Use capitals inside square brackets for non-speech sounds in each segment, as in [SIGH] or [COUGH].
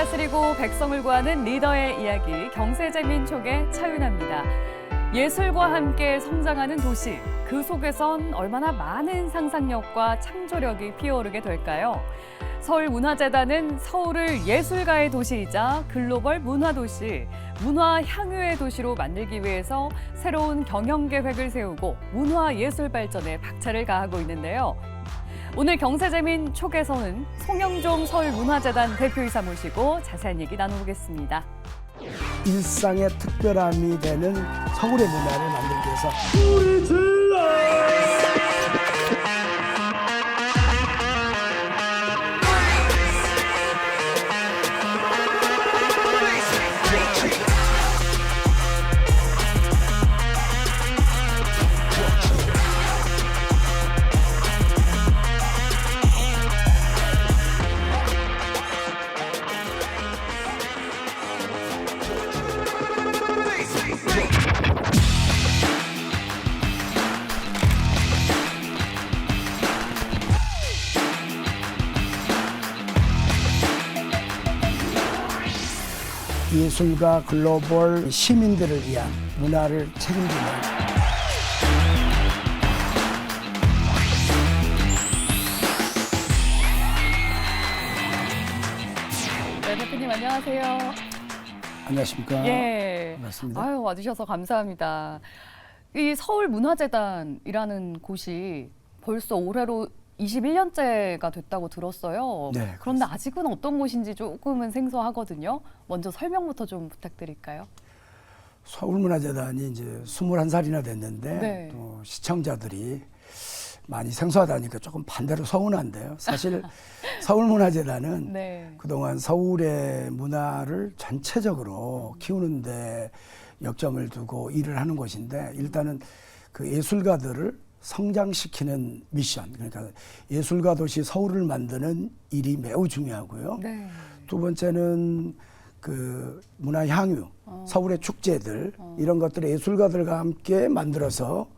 다스리고 백성을 구하는 리더의 이야기 경세재민촉의 차윤아입니다. 예술과 함께 성장하는 도시 그 속에선 얼마나 많은 상상력과 창조력이 피어오르게 될까요? 서울문화재단은 서울을 예술가의 도시이자 글로벌 문화도시, 문화 향유의 도시로 만들기 위해서 새로운 경영 계획을 세우고 문화 예술 발전에 박차를 가하고 있는데요. 오늘 경세재민 촉에서는 송영종 서울문화재단 대표이사 모시고 자세한 얘기 나눠보겠습니다. 일상의 특별함이 되는 서울의 문화를 만들기 위해서 예술가 글로벌 시민들을 위한 문화를 책임지는 네, 대표님 안녕하세요. 안녕하십니까? 예. 반갑습니다. 아유 와주셔서 감사합니다. 이 서울문화재단이라는 곳이 벌써 올해로 21년째가 됐다고 들었어요. 네, 그런데 아직은 어떤 곳인지 조금은 생소하거든요. 먼저 설명부터 좀 부탁드릴까요? 서울문화재단이 이제 21살이나 됐는데 네. 또 시청자들이 많이 생소하다니까 조금 반대로 서운한데요. 사실 [LAUGHS] 서울문화재단은 네. 그동안 서울의 문화를 전체적으로 키우는데 역점을 두고 일을 하는 곳인데 일단은 그 예술가들을 성장시키는 미션 그러니까 예술가 도시 서울을 만드는 일이 매우 중요하고요. 네. 두 번째는 그 문화 향유, 서울의 축제들 이런 것들을 예술가들과 함께 만들어서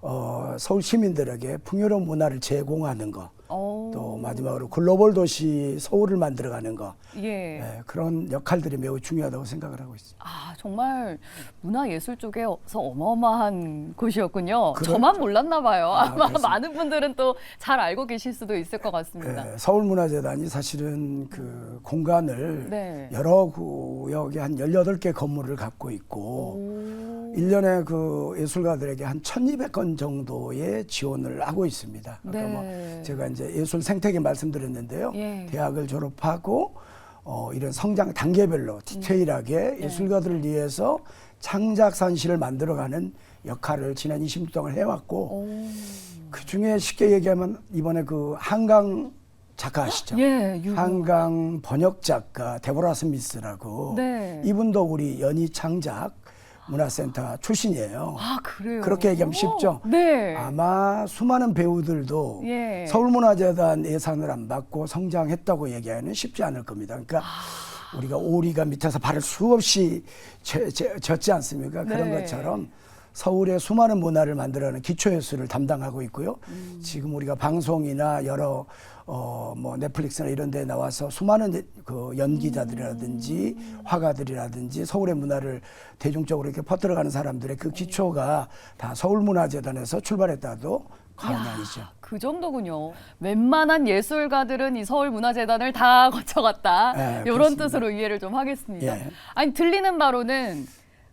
어, 서울 시민들에게 풍요로운 문화를 제공하는 거. 어. 또 마지막으로 글로벌 도시 서울을 만들어가는 거. 예. 예, 그런 역할들이 매우 중요하다고 생각을 하고 있습니다. 아 정말 문화예술 쪽에서 어마어마한 곳이었군요. 그럴- 저만 몰랐나 봐요. 아, 아 마 그렇습니다. 많은 분들은 또 잘 알고 계실 수도 있을 것 같습니다. 예, 서울문화재단이 사실은 그 공간을 네. 여러 구역에 한 18개 건물을 갖고 있고 오. 일년에그 예술가들에게 한 1200건 정도의 지원을 하고 있습니다. 아까 네. 뭐 제가 이제 예술 생태계 말씀드렸는데요. 예. 대학을 졸업하고 어, 이런 성장 단계별로 디테일하게 네. 예술가들을 위해서 창작 산실을 만들어가는 역할을 지난 20년 동안 해왔고 오. 그 중에 쉽게 얘기하면 이번에 그 한강 작가 아시죠? 예, 유명. 한강 번역 작가 데보라 스미스라고 네. 이분도 우리 연희 창작 문화센터 출신이에요. 아 그래요. 그렇게 얘기하면 쉽죠? 네. 아마 수많은 배우들도 예. 서울문화재단 예산을 안 받고 성장했다고 얘기하는 쉽지 않을 겁니다. 그러니까 아. 우리가 오리가 밑에서 발을 수없이 제- 제- 졌지 않습니까? 그런 네. 것처럼 서울의 수많은 문화를 만들어내는 기초예술을 담당하고 있고요. 음. 지금 우리가 방송이나 여러 어, 뭐 넷플릭스나 이런 데 나와서 수많은 그 연기자들이라든지 음. 화가들이라든지 서울의 문화를 대중적으로 이렇게 퍼뜨려가는 사람들의 그 기초가 다 서울문화재단에서 출발했다도 과언이 아니죠. 그 정도군요. 웬만한 예술가들은 이 서울문화재단을 다 [LAUGHS] 거쳐갔다. 네, 이런 그렇습니다. 뜻으로 이해를 좀 하겠습니다. 예. 아니 들리는 바로는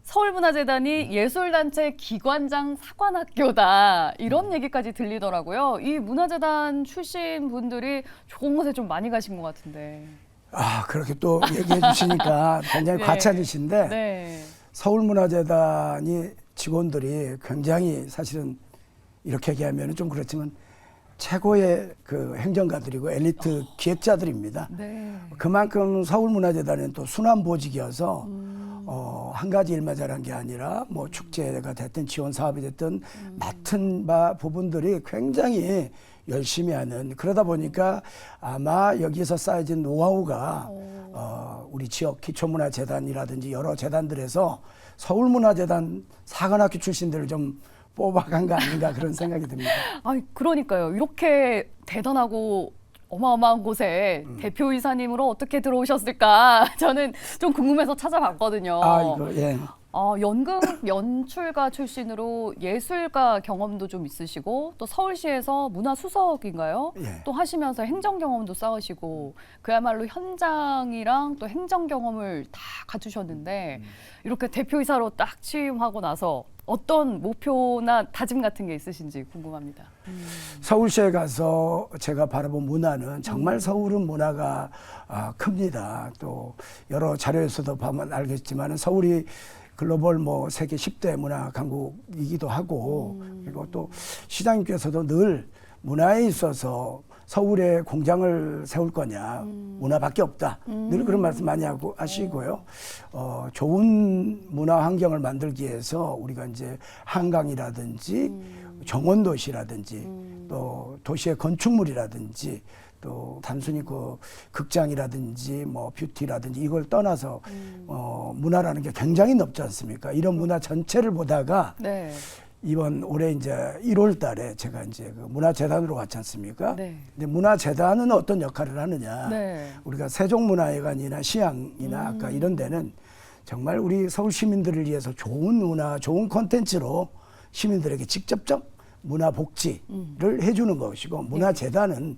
서울문화재단이 예술단체 기관장 사관학교다 이런 얘기까지 들리더라고요. 이 문화재단 출신 분들이 좋은 곳에 좀 많이 가신 것 같은데. 아 그렇게 또 얘기해 주시니까 [LAUGHS] 굉장히 네. 과찬이신데 네. 서울문화재단이 직원들이 굉장히 사실은 이렇게 얘기하면 좀 그렇지만 최고의 그 행정가들이고 엘리트 기획자들입니다. 네. 그만큼 서울문화재단은 또 순환 보직이어서 음. 어, 한 가지 일만 잘한 게 아니라 뭐 축제가 됐든 지원 사업이 됐든 음. 맡은 바 부분들이 굉장히 열심히 하는 그러다 보니까 아마 여기에서 쌓여진 노하우가 어, 우리 지역 기초문화재단이라든지 여러 재단들에서 서울문화재단 사관학교 출신들을 좀 뽑아간 거 아닌가 그런 생각이 듭니다. [LAUGHS] 아, 그러니까요. 이렇게 대단하고 어마어마한 곳에 음. 대표이사님으로 어떻게 들어오셨을까? [LAUGHS] 저는 좀 궁금해서 찾아봤거든요. 아 이거 예. 어, 연극 연출가 출신으로 예술가 경험도 좀 있으시고 또 서울시에서 문화수석인가요? 예. 또 하시면서 행정 경험도 쌓으시고 그야말로 현장이랑 또 행정 경험을 다 갖추셨는데 이렇게 대표이사로 딱 취임하고 나서 어떤 목표나 다짐 같은 게 있으신지 궁금합니다. 서울시에 가서 제가 바라본 문화는 정말 서울은 문화가 아, 큽니다. 또 여러 자료에서도 보면 알겠지만 서울이 글로벌 뭐 세계 10대 문화 강국이기도 하고 그리고 또 시장님께서도 늘 문화에 있어서 서울에 공장을 세울 거냐. 문화밖에 없다. 늘 그런 말씀 많이 하고 하시고요. 어, 좋은 문화 환경을 만들기 위해서 우리가 이제 한강이라든지 정원 도시라든지 또 도시의 건축물이라든지 또 단순히 그 극장이라든지 뭐 뷰티라든지 이걸 떠나서 어, 문화라는 게 굉장히 넓지 않습니까? 이런 문화 전체를 보다가 네. 이번 올해 이제 1월 달에 제가 이제 그 문화재단으로 갔지 않습니까? 네. 근데 문화재단은 어떤 역할을 하느냐? 네. 우리가 세종문화회관이나 시향이나 아까 이런 데는 정말 우리 서울 시민들을 위해서 좋은 문화, 좋은 콘텐츠로 시민들에게 직접적 문화 복지를 해주는 것이고 문화재단은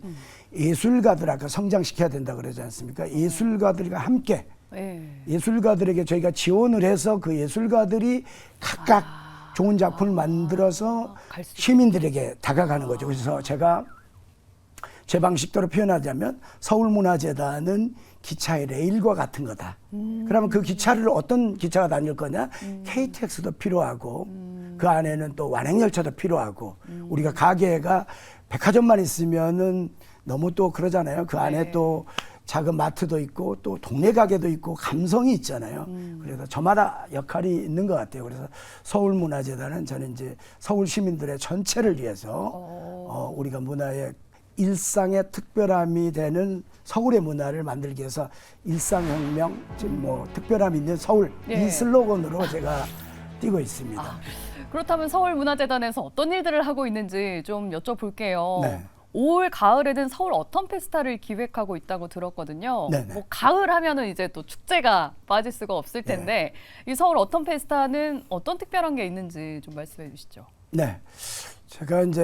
예술가들 아까 성장시켜야 된다 그러지 않습니까? 예술가들과 함께 네. 예술가들에게 저희가 지원을 해서 그 예술가들이 각각 좋은 작품을 만들어서 있게. 시민들에게 다가가는 거죠. 그래서 제가 제 방식대로 표현하자면 서울문화재단은 기차의 레일과 같은 거다. 그러면 그 기차를 어떤 기차가 다닐 거냐? KTX도 필요하고 그 안에는 또 완행열차도 필요하고 우리가 가게가 백화점만 있으면은 너무 또 그러잖아요. 그 안에 네. 또 작은 마트도 있고 또 동네 가게도 있고 감성이 있잖아요. 그래서 저마다 역할이 있는 것 같아요. 그래서 서울문화재단은 저는 이제 서울 시민들의 전체를 위해서 어, 우리가 문화의 일상의 특별함이 되는 서울의 문화를 만들기 위해서 일상혁명, 지금 뭐 특별함 있는 서울 예. 이 슬로건으로 제가 뛰고 있습니다. 그렇다면 서울문화재단에서 어떤 일들을 하고 있는지 좀 여쭤볼게요. 네. 올 가을에는 서울 어텀 페스타를 기획하고 있다고 들었거든요. 네네. 뭐 가을 하면은 이제 또 축제가 빠질 수가 없을 네. 텐데 이 서울 어텀 페스타는 어떤 특별한 게 있는지 좀 말씀해 주시죠. 네. 제가 이제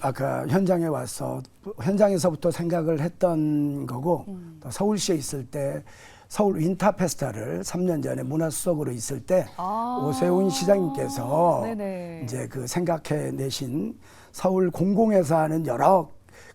아까 현장에 와서 현장에서부터 생각을 했던 거고 또 서울시에 있을 때 서울 윈터 페스타를 3년 전에 문화 수석으로 있을 때 아. 오세훈 시장님께서 네네. 이제 그 생각해 내신 서울 공공에서 하는 여러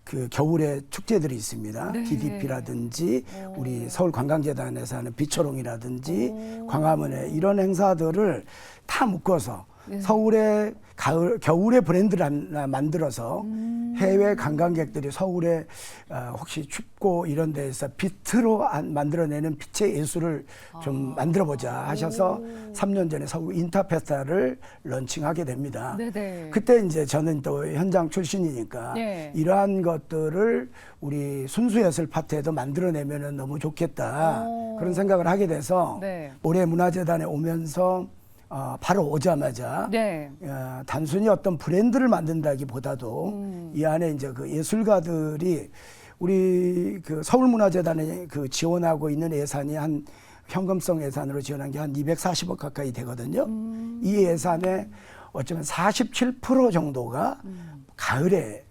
그 겨울의 축제들이 있습니다. 네. DDP라든지 오. 우리 서울 관광재단에서 하는 비초롱이라든지 오. 광화문에 이런 행사들을 다 묶어서 네. 서울의 가을 겨울의 브랜드를 하나 만들어서 음. 해외 관광객들이 서울에 어, 혹시 춥고 이런 데에서 빛으로 안- 만들어내는 빛의 예술을 좀 만들어 보자 하셔서 아. 오. 3년 전에 서울 인터페스타를 런칭하게 됩니다. 네네. 그때 이제 저는 또 현장 출신이니까 네. 이러한 것들을 우리 순수 예술 파트에도 만들어내면 너무 좋겠다 오. 그런 생각을 하게 돼서 네. 올해 문화재단에 오면서 어, 바로 오자마자 네. 어, 단순히 어떤 브랜드를 만든다기보다도 음. 이 안에 이제 그 예술가들이 우리 그 서울문화재단에 그 지원하고 있는 예산이 한 현금성 예산으로 지원한 게 한 240억 가까이 되거든요. 음. 이 예산의 어쩌면 47% 정도가 음. 가을에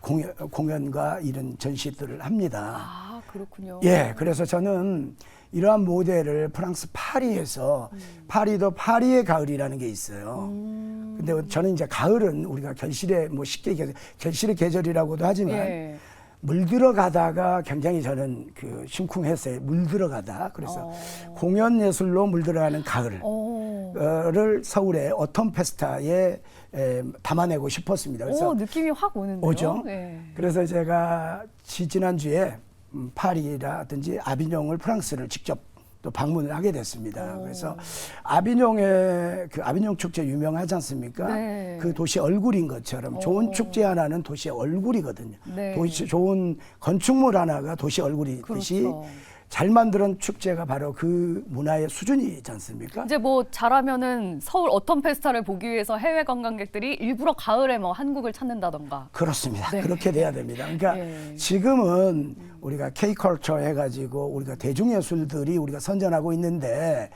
공연, 공연과 이런 전시들을 합니다. 아 그렇군요. 예, 그래서 저는 이러한 모델을 프랑스 파리에서 파리도 파리의 가을이라는 게 있어요. 음. 근데 저는 이제 가을은 우리가 결실의 뭐 쉽게 얘기해서 결실의 계절이라고도 하지만 예. 물들어 가다가 굉장히 저는 그 심쿵했어요. 물들어 가다. 그래서 어. 공연 예술로 물들어가는 가을을 어. 서울의 어텀 페스타에 에, 담아내고 싶었습니다. 그래서 오 느낌이 확 오는데요. 오죠. 예. 그래서 제가 지지난주에 음, 파리라든지 아비뇽을 프랑스를 직접 또 방문을 하게 됐습니다. 오. 그래서 아비뇽의 그 아비뇽 축제 유명하지 않습니까? 네. 그 도시 얼굴인 것처럼 오. 좋은 축제 하나는 도시의 얼굴이거든요. 네. 도시 좋은 건축물 하나가 도시 얼굴이듯이 그렇죠. 잘 만드는 축제가 바로 그 문화의 수준이지 않습니까? 이제 뭐 잘하면은 서울 어떤 페스타를 보기 위해서 해외 관광객들이 일부러 가을에 뭐 한국을 찾는다던가. 그렇습니다. 네. 그렇게 돼야 됩니다. 그러니까 예. 지금은 우리가 K컬처 해가지고 우리가 대중예술들이 우리가 선전하고 있는데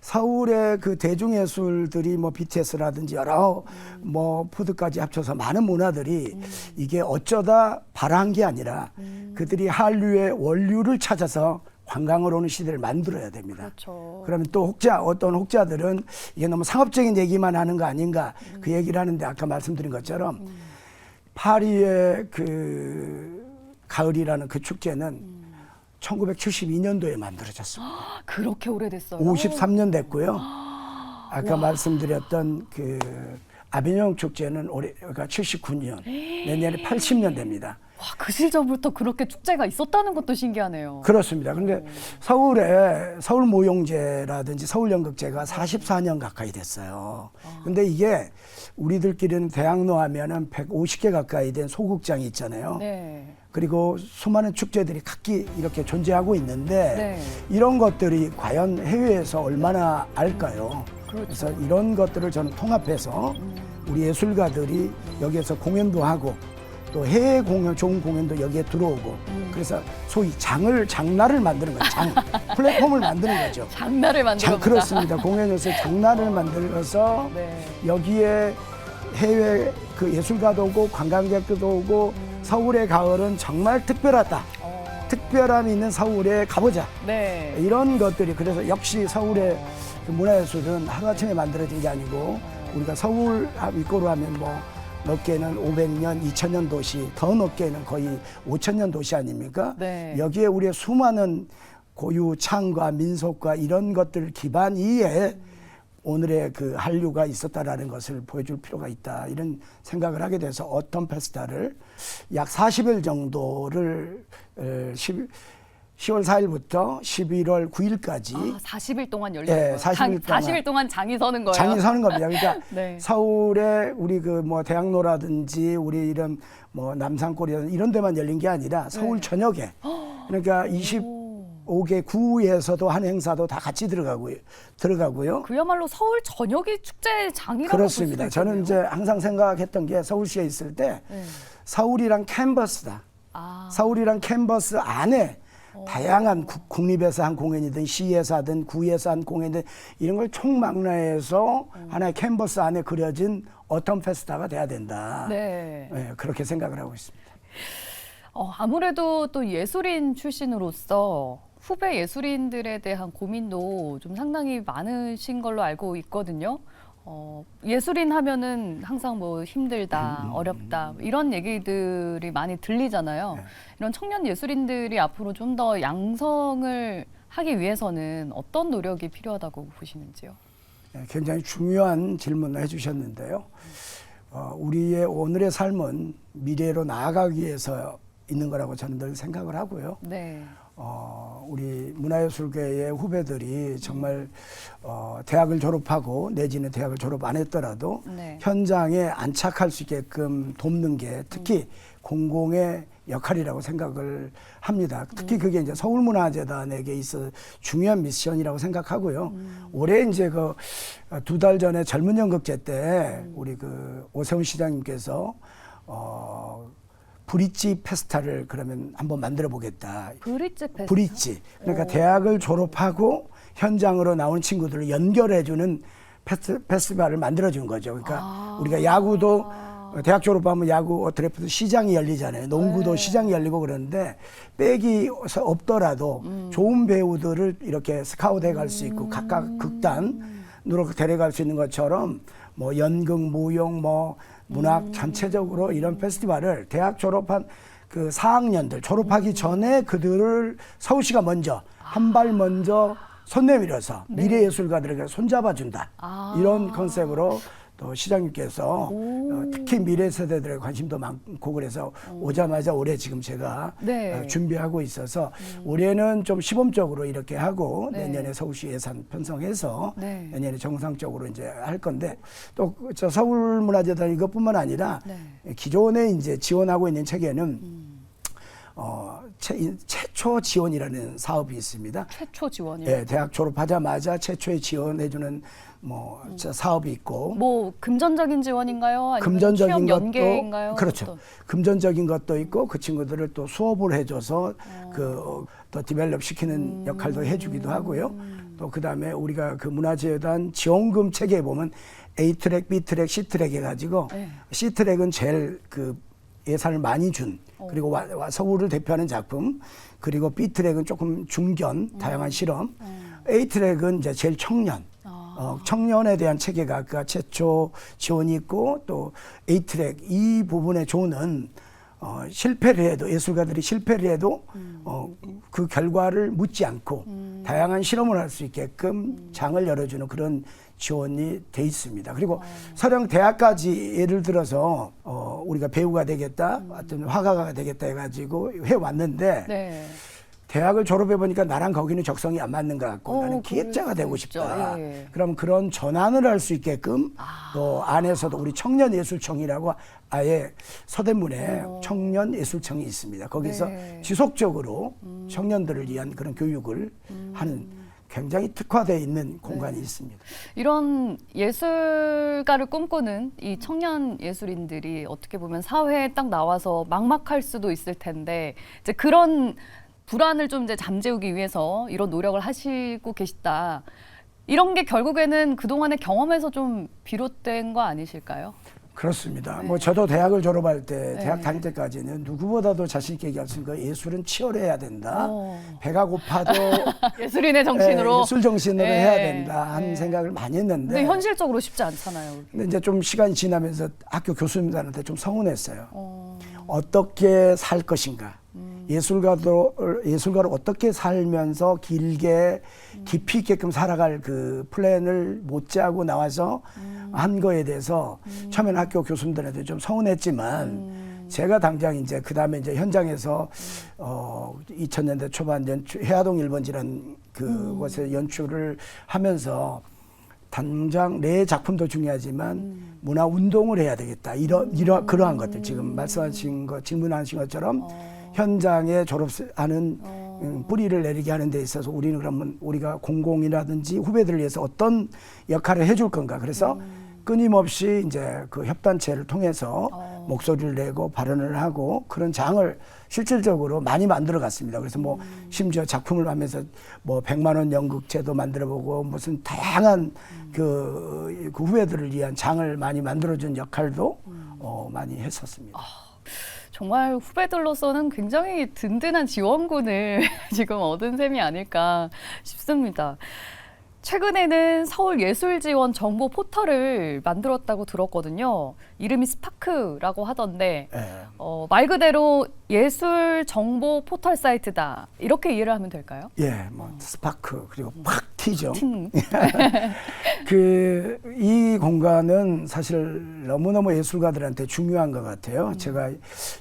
서울의 그 대중예술들이 뭐 BTS라든지 여러 뭐 푸드까지 합쳐서 많은 문화들이 이게 어쩌다 발화한 게 아니라 그들이 한류의 원류를 찾아서 관광을 오는 시대를 만들어야 됩니다. 그렇죠. 그러면 또 혹자 어떤 혹자들은 이게 너무 상업적인 얘기만 하는 거 아닌가 그 얘기를 하는데 아까 말씀드린 것처럼 파리의 그 가을이라는 그 축제는 1972년도에 만들어졌습니다. [GASPS] 그렇게 오래됐어요. 53년 됐고요. [GASPS] 아까 말씀드렸던 그 아비뇽 축제는 올해 그러니까 79년 내년에 80년 됩니다. 와, 그 시절부터 그렇게 축제가 있었다는 것도 신기하네요. 그렇습니다. 그런데 서울에 서울 모용제라든지 서울 연극제가 44년 가까이 됐어요. 근데 이게 우리들끼리는 대학로 하면은 150개 가까이 된 소극장이 있잖아요. 네. 그리고 수많은 축제들이 각기 이렇게 존재하고 있는데 네. 이런 것들이 과연 해외에서 얼마나 알까요? 그렇죠. 그래서 이런 것들을 저는 통합해서 우리 예술가들이 여기에서 공연도 하고 또 해외 공연 좋은 공연도 여기에 들어오고 음. 그래서 소위 장을 장날을 만드는 거죠. 장 [LAUGHS] 플랫폼을 만드는 거죠. 장날을 만들어 장 그렇습니다. 공연에서 장날을 만들어서 네. 여기에 해외 그 예술가도 오고 관광객들도 오고 서울의 가을은 정말 특별하다. 어, 특별함이 있는 서울에 가보자. 네. 이런 것들이 그래서 역시 서울의 그 문화예술은 하루아침에 만들어진 게 아니고 우리가 서울 위거로 하면 뭐 넓게는 500년, 2000년 도시, 더 넓게는 거의 5000년 도시 아닙니까? 네. 여기에 우리의 수많은 고유 창과 민속과 이런 것들 기반 위에 오늘의 그 한류가 있었다라는 것을 보여줄 필요가 있다 이런 생각을 하게 돼서 어떤 페스타를 약 40일 정도를 에, 10, 10월 4일부터 11월 9일까지 아, 40일 동안 열리는 예, 거예요. 40일 장, 동안. 40일 동안 장이 서는 거예요. 장이 서는 겁니다. 그러니까 [LAUGHS] 네. 서울에 우리 그 뭐 대학로라든지 우리 이런 뭐 남산골이라든지 이런 데만 열린 게 아니라 서울 네. 전역에 그러니까 25개 구에서도 한 행사도 다 같이 들어가고요. 들어가고요. 그야말로 서울 전역이 축제 장이라고 그렇습니다. 저는 이제. 항상 생각했던 게 서울시에 있을 때 네. 서울이랑 캔버스다. 아, 서울이랑 캔버스 안에 다양한 국- 국립에서 한 공연이든 시에서 하든 구에서 한 공연이든 이런 걸 총망라해서 하나의 캔버스 안에 그려진 어떤 페스타가 돼야 된다. 네. 예, 그렇게 생각을 하고 있습니다. 어, 아무래도 또 예술인 출신으로서 후배 예술인들에 대한 고민도 좀 상당히 많으신 걸로 알고 있거든요. 어, 예술인 하면은 항상 뭐 힘들다, 어렵다 이런 얘기들이 많이 들리잖아요. 이런 청년 예술인들이 앞으로 좀 더 양성을 하기 위해서는 어떤 노력이 필요하다고 보시는지요? 예, 굉장히 중요한 질문을 해주셨는데요. 어, 우리의 오늘의 삶은 미래로 나아가기 위해서 있는 거라고 저는 늘 생각을 하고요. 네. 어, 우리 문화예술계의 후배들이 정말 어, 대학을 졸업하고 내지는 대학을 졸업 안 했더라도 네. 현장에 안착할 수 있게끔 돕는 게 특히 공공의 역할이라고 생각을 합니다. 특히 그게 이제 서울문화재단에게 있어 중요한 미션이라고 생각하고요. 올해 이제 그 두 달 전에 젊은 연극제 때 우리 그 오세훈 시장님께서 어 브릿지 페스타를 그러면 한번 만들어 보겠다. 브릿지 페스타. 브릿지. 그러니까 오. 대학을 졸업하고 현장으로 나온 친구들을 연결해 주는 페스, 페스티벌을 만들어 준 거죠. 그러니까 아. 우리가 야구도 대학 졸업하면 야구 드래프트 시장이 열리잖아요. 농구도 네. 시장이 열리고 그러는데 백이 없더라도 음. 좋은 배우들을 이렇게 스카우트해 갈 수 있고 각각 극단으로 데려갈 수 있는 것처럼 뭐 연극, 무용, 뭐 문학 음. 전체적으로 이런 페스티벌을 대학 졸업한 그 4학년들 졸업하기 전에 그들을 서울시가 먼저 한 발 먼저 손 내밀어서 미래 예술가들에게 손잡아 준다. 네. 아. 이런 컨셉으로 또 시장님께서 오. 어, 특히 미래 세대들의 관심도 많고 그래서 오자마자 올해 지금 제가 네. 어, 준비하고 있어서 올해는 좀 시범적으로 이렇게 하고 네. 내년에 서울시 예산 편성해서 네. 내년에 정상적으로 이제 할 건데 또 저 서울문화재단 이것뿐만 아니라 네. 기존에 이제 지원하고 있는 체계는 어, 최, 최초 지원이라는 사업이 있습니다. 최초 지원이요. 예, 대학 졸업하자마자 최초에 지원해주는 뭐저 사업이 있고 뭐 금전적인 지원인가요? 아니면 금전적인 취업 연계인가요? 그렇죠. 어떤? 금전적인 것도 있고 그 친구들을 또 수업을 해줘서 어. 그또 디벨롭 시키는 음. 역할도 해주기도 하고요. 또 그다음에 우리가 그 문화재단 지원금 체계에 보면 A 트랙, B 트랙, C 트랙 해가지고 네. C 트랙은 제일 그 예산을 많이 준 어. 그리고 와, 와 서울을 대표하는 작품 그리고 B 트랙은 조금 중견 음. 다양한 실험 A 트랙은 이제 제일 청년 아. 어, 청년에 대한 체계가 아까 최초 지원이 있고 또 A 트랙 이 부분의 조는 어, 실패를 해도 예술가들이 실패를 해도 어, 그 결과를 묻지 않고 다양한 실험을 할 수 있게끔 장을 열어주는 그런 지원이 돼 있습니다. 그리고 서령 대학까지 예를 들어서 어, 우리가 배우가 되겠다, 어떤 화가가 되겠다 해가지고 해 왔는데 네. 대학을 졸업해 보니까 나랑 거기는 적성이 안 맞는 것 같고 어, 나는 기획자가 되고. 싶다. 예, 예. 그럼 그런 전환을 할 수 있게끔 또 안에서도 우리 청년예술청이라고 아예 서대문에 청년예술청이 있습니다. 거기서 어. 네. 음. 지속적으로 청년들을 위한 그런 교육을 하는 굉장히 특화되어 있는 공간이 있습니다. 이런 예술가를 꿈꾸는 이 청년 예술인들이 어떻게 보면 사회에 딱 나와서 막막할 수도 있을 텐데 이제 그런 불안을 좀 이제 잠재우기 위해서 이런 노력을 하시고 계시다. 이런 게 결국에는 그동안의 경험에서 좀 비롯된 거 아니실까요? 그렇습니다. 뭐 저도 대학을 졸업할 때 대학 네. 다닐 때까지는 누구보다도 자신 있게 얘기했으니까 예술은 치열해야 된다. 어. 배가 고파도 [LAUGHS] 예술인의 정신으로. 예, 예술 정신으로 네. 해야 된다 하는 네. 생각을 많이 했는데 근데 현실적으로 쉽지 않잖아요. 근데 이제 좀 시간이 지나면서 학교 교수님들한테 좀 서운했어요. 어, 어떻게 살 것인가? 음. 예술가도 예술가로 어떻게 살면서 길게 깊이 있게끔 살아갈 그 플랜을 못 짜고 나와서 음. 한 거에 대해서 처음에는 학교 교수님들한테 좀 서운했지만 음. 제가 당장 이제 그 다음에 이제 현장에서 어 2000년대 초반 연출 해화동 1번지라는 그곳에 연출을 하면서 당장 내 작품도 중요하지만 문화 운동을 해야 되겠다. 이런 이러 그러한 것들 지금 말씀하신 것 질문하신 것처럼 현장에 졸업하는 음, 뿌리를 내리게 하는 데 있어서 우리는 그러면 우리가 공공이라든지 후배들을 위해서 어떤 역할을 해줄 건가. 그래서 끊임없이 이제 그 협단체를 통해서 어. 목소리를 내고 발언을 하고 그런 장을 실질적으로 많이 만들어 갔습니다. 그래서 뭐 심지어 작품을 하면서 뭐 100만 원 연극제도 만들어 보고 무슨 다양한 그, 그 후배들을 위한 장을 많이 만들어 준 역할도 어, 많이 했었습니다. 정말 후배들로서는 굉장히 든든한 지원군을 [LAUGHS] 지금 얻은 셈이 아닐까 싶습니다. 최근에는 서울 예술지원 정보 포털을 만들었다고 들었거든요. 이름이 스파크라고 하던데 예. 어, 말 그대로 예술 정보 포털 사이트다 이렇게 이해를 하면 될까요? 예, 뭐 스파크 그리고 팍 튀죠. 틴. [LAUGHS] 그이 공간은 사실 너무너무 예술가들한테 중요한 것 같아요. 제가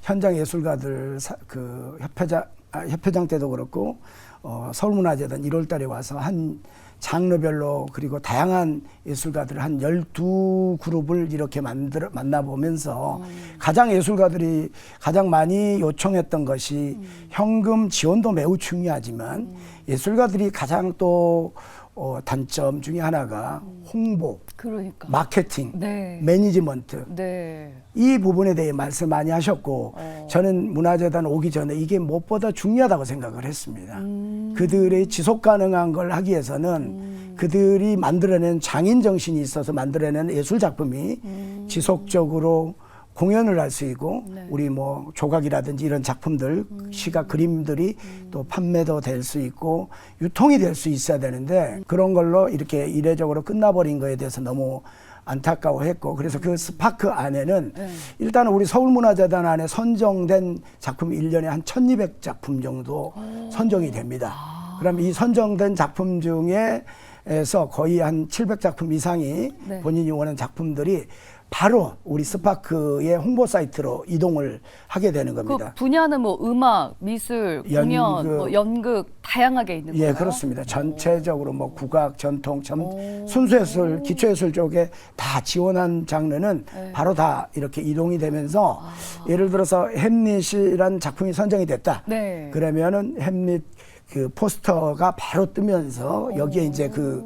현장 예술가들 사- 그 협회장 아, 협회장 때도 그렇고 어, 서울문화재단 1월달에 와서 한 장르별로 그리고 다양한 예술가들 한 12그룹을 이렇게 만들어 만나보면서 가장 예술가들이 가장 많이 요청했던 것이 현금 지원도 매우 중요하지만 예술가들이 가장 또 어, 단점 중에 하나가 홍보, 그러니까. 마케팅, 네. 매니지먼트 네. 이 부분에 대해 말씀 많이 하셨고 어. 저는 문화재단 오기 전에 이게 무엇보다 중요하다고 생각을 했습니다. 음. 그들의 지속 가능한 걸 하기 위해서는 그들이 만들어낸 장인 정신이 있어서 만들어낸 예술 작품이 지속적으로 공연을 할 수 있고 네. 우리 뭐 조각이라든지 이런 작품들 시각 그림들이 또 판매도 될 수 있고 유통이 될 수 있어야 되는데 그런 걸로 이렇게 이례적으로 끝나버린 거에 대해서 너무 안타까워했고 그래서 그 스파크 안에는 네. 일단은 우리 서울문화재단 안에 선정된 작품이 일년에 한 1200작품 정도 선정이 됩니다. 그럼 이 선정된 작품 중에 에서 거의 한 700작품 이상이 네. 본인이 원하는 작품들이 바로 우리 스파크의 홍보 사이트로 이동을 하게 되는 그 겁니다. 분야는 뭐 음악, 미술, 공연, 연극. 뭐 연극 다양하게 있는 예, 거예요. 그렇습니다. 전체적으로 뭐 국악, 전통, 전 오. 순수예술, 기초예술 쪽에 다 지원한 장르는 네. 바로 다 이렇게 이동이 되면서 예를 들어서 햄릿이란 작품이 선정이 됐다. 네. 그러면은 햄릿 그 포스터가 바로 뜨면서 여기에 이제 그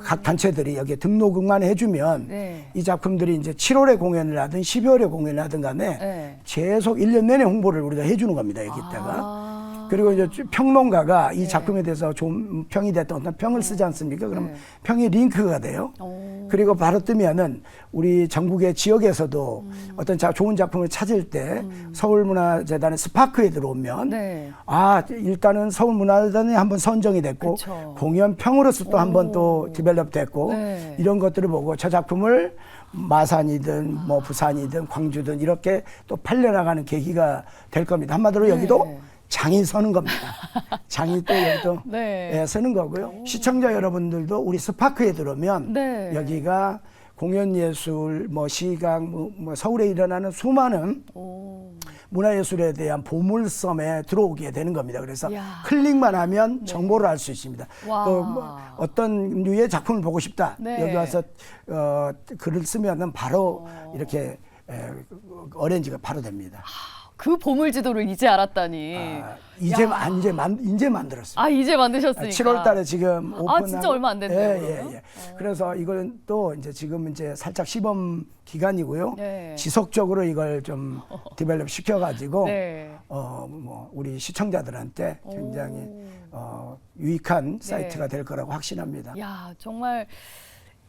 각 단체들이 여기에 등록만 해주면 네. 이 작품들이 이제 7월에 공연을 하든 12월에 공연을 하든 간에 네. 계속 1년 내내 홍보를 우리가 해주는 겁니다. 여기다가. 아. 그리고 이제 쭉 평론가가 이 작품에 대해서 좀 평이 됐던 어떤 평을 쓰지 않습니까? 그러면 네. 평이 링크가 돼요. 오. 그리고 바로 뜨면은 우리 전국의 지역에서도 음. 어떤 자, 좋은 작품을 찾을 때 서울문화재단의 스파크에 들어오면 네. 아 일단은 서울문화재단이 한번 선정이 됐고 그쵸. 공연 평으로서 또 한번 또 디벨롭 됐고 네. 이런 것들을 보고 저 작품을 마산이든 뭐 부산이든 광주든 이렇게 또 팔려나가는 계기가 될 겁니다. 한마디로 여기도 네. 장이 서는 겁니다. [LAUGHS] 장이 또 여기도 네. 예, 서는 거고요. 시청자 여러분들도 우리 스파크에 들어오면 네. 여기가 공연 예술, 뭐 시각, 뭐, 뭐 서울에 일어나는 수많은 오. 문화예술에 대한 보물섬에 들어오게 되는 겁니다. 그래서 이야. 클릭만 하면 정보를 알 수 있습니다. 와. 또 뭐 어떤 류의 작품을 보고 싶다. 네. 여기 와서 어, 글을 쓰면은 바로 이렇게 에, 어렌지가 바로 됩니다. 그 보물 지도를 이제 알았다니. 아, 이제 야. 만 이제 만 이제 만들었어요. 아, 이제 만드셨으니까. 7월 달에 지금 오픈 아, 진짜 얼마 안 됐네요, 예? 어. 예, 예. 그래서 이건 또 이제 지금 이제 살짝 시범 기간이고요. 네. 지속적으로 이걸 좀 [LAUGHS] 디벨롭 시켜 가지고 네. 어뭐 우리 시청자들한테 굉장히 어 유익한 사이트가 될 거라고 확신합니다. 야, 정말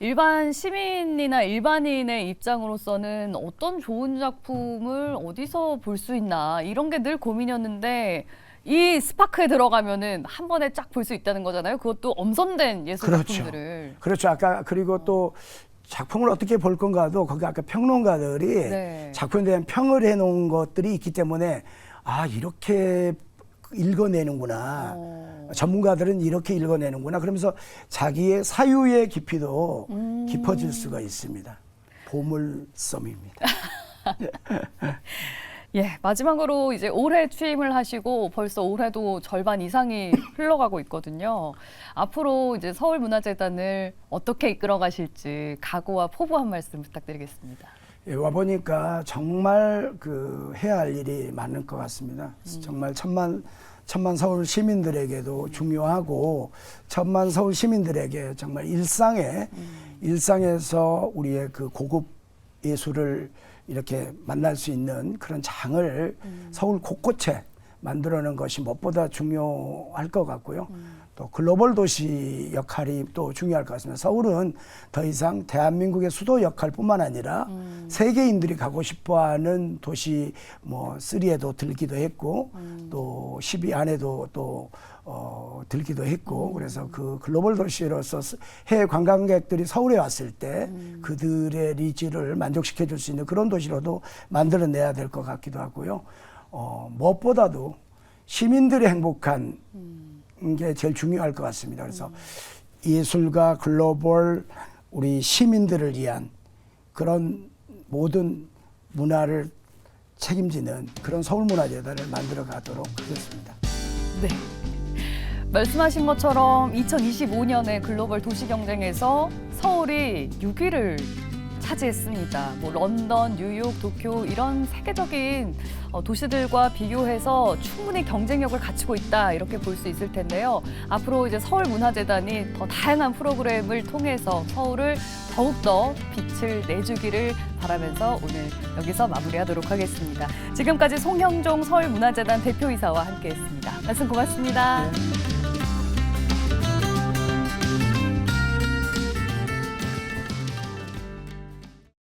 일반 시민이나 일반인의 입장으로서는 어떤 좋은 작품을 어디서 볼 수 있나 이런 게 늘 고민이었는데 이 스파크에 들어가면은 한 번에 쫙 볼 수 있다는 거잖아요. 그것도 엄선된 예술 그렇죠. 작품들을. 그렇죠. 아까 그리고 또 작품을 어떻게 볼 건가도 거기 아까 평론가들이 네. 작품에 대한 평을 해놓은 것들이 있기 때문에 아 이렇게 읽어내는구나. 어. 전문가들은 이렇게 읽어내는구나. 그러면서 자기의 사유의 깊이도 음. 깊어질 수가 있습니다. 보물섬입니다. [LAUGHS] 예, 마지막으로 이제 올해 취임을 하시고 벌써 올해도 절반 이상이 [LAUGHS] 흘러가고 있거든요. 앞으로 이제 서울문화재단을 어떻게 이끌어 가실지 각오와 포부 한 말씀 부탁드리겠습니다. 예, 와 보니까 정말 그 해야 할 일이 많을 것 같습니다. 정말 천만 천만 서울 시민들에게도 중요하고 천만 서울 시민들에게 정말 일상에 일상에서 우리의 그 고급 예술을 이렇게 만날 수 있는 그런 장을 서울 곳곳에 만들어내는 것이 무엇보다 중요할 것 같고요. 또 글로벌 도시 역할이 또 중요할 것 같습니다. 서울은 더 이상 대한민국의 수도 역할뿐만 아니라 세계인들이 가고 싶어하는 도시 뭐 3에도 들기도 했고 또 10위 안에도 또 어, 들기도 했고 그래서 그 글로벌 도시로서 스- 해외 관광객들이 서울에 왔을 때 그들의 리즈를 만족시켜 줄 수 있는 그런 도시로도 만들어내야 될 것 같기도 하고요. 어, 무엇보다도 시민들이 행복한 게 제일 중요할 것 같습니다. 그래서 예술가 글로벌 우리 시민들을 위한 그런 모든 문화를 책임지는 그런 서울문화재단을 만들어 가도록 하겠습니다. 네. 말씀하신 것처럼 2025년의 글로벌 도시 경쟁에서 서울이 6위를 차지했습니다. 뭐 런던, 뉴욕, 도쿄 이런 세계적인 어, 도시들과 비교해서 충분히 경쟁력을 갖추고 있다 이렇게 볼 수 있을 텐데요. 앞으로 이제 서울 문화재단이 더 다양한 프로그램을 통해서 서울을 더욱더 빛을 내주기를 바라면서 오늘 여기서 마무리하도록 하겠습니다. 지금까지 송형종 서울문화재단 대표이사와 함께했습니다. 말씀 고맙습니다. 네.